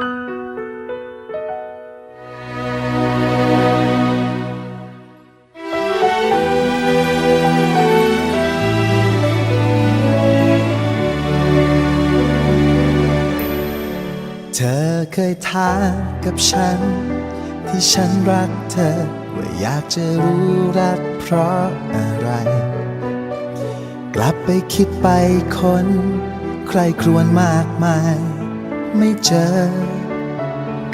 เธอเคยถามกับฉัน ที่ฉันรักเธอ ว่าอยากจะรู้รักเพราะอะไร กลับไปคิดไปคน ใครครวนมากมาย ไม่เจอ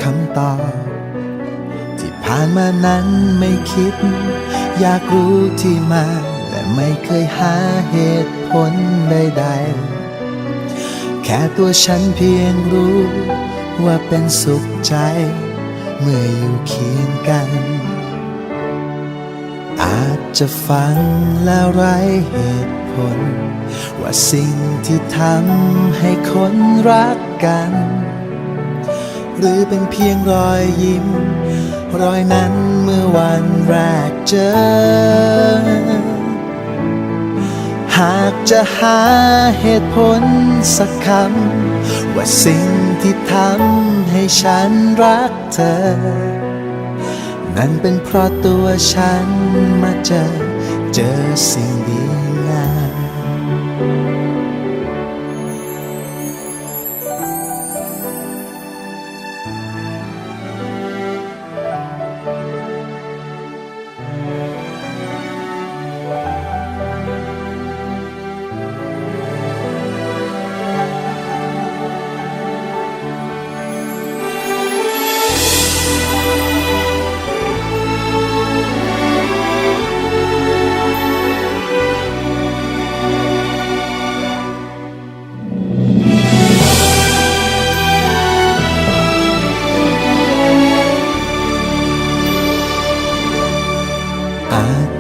คำตอบที่ผ่านมานั้นไม่คิด อยากรู้ที่มาและไม่เคยหาเหตุผลใดๆ แค่ตัวฉันเพียงรู้ว่าเป็นสุขใจ เมื่ออยู่เคียงกัน จะฟังแล้วไร้เหตุผล ว่าสิ่งที่ทำให้คนรักกัน หรือเป็นเพียงรอยยิ้ม รอยนั้นเมื่อวันแรกเจอ หากจะหาเหตุผลสักคำ ว่าสิ่งที่ทำให้ฉันรักเธอ นั่นเป็นเพราะตัวฉัน จอเจอสิ่งดี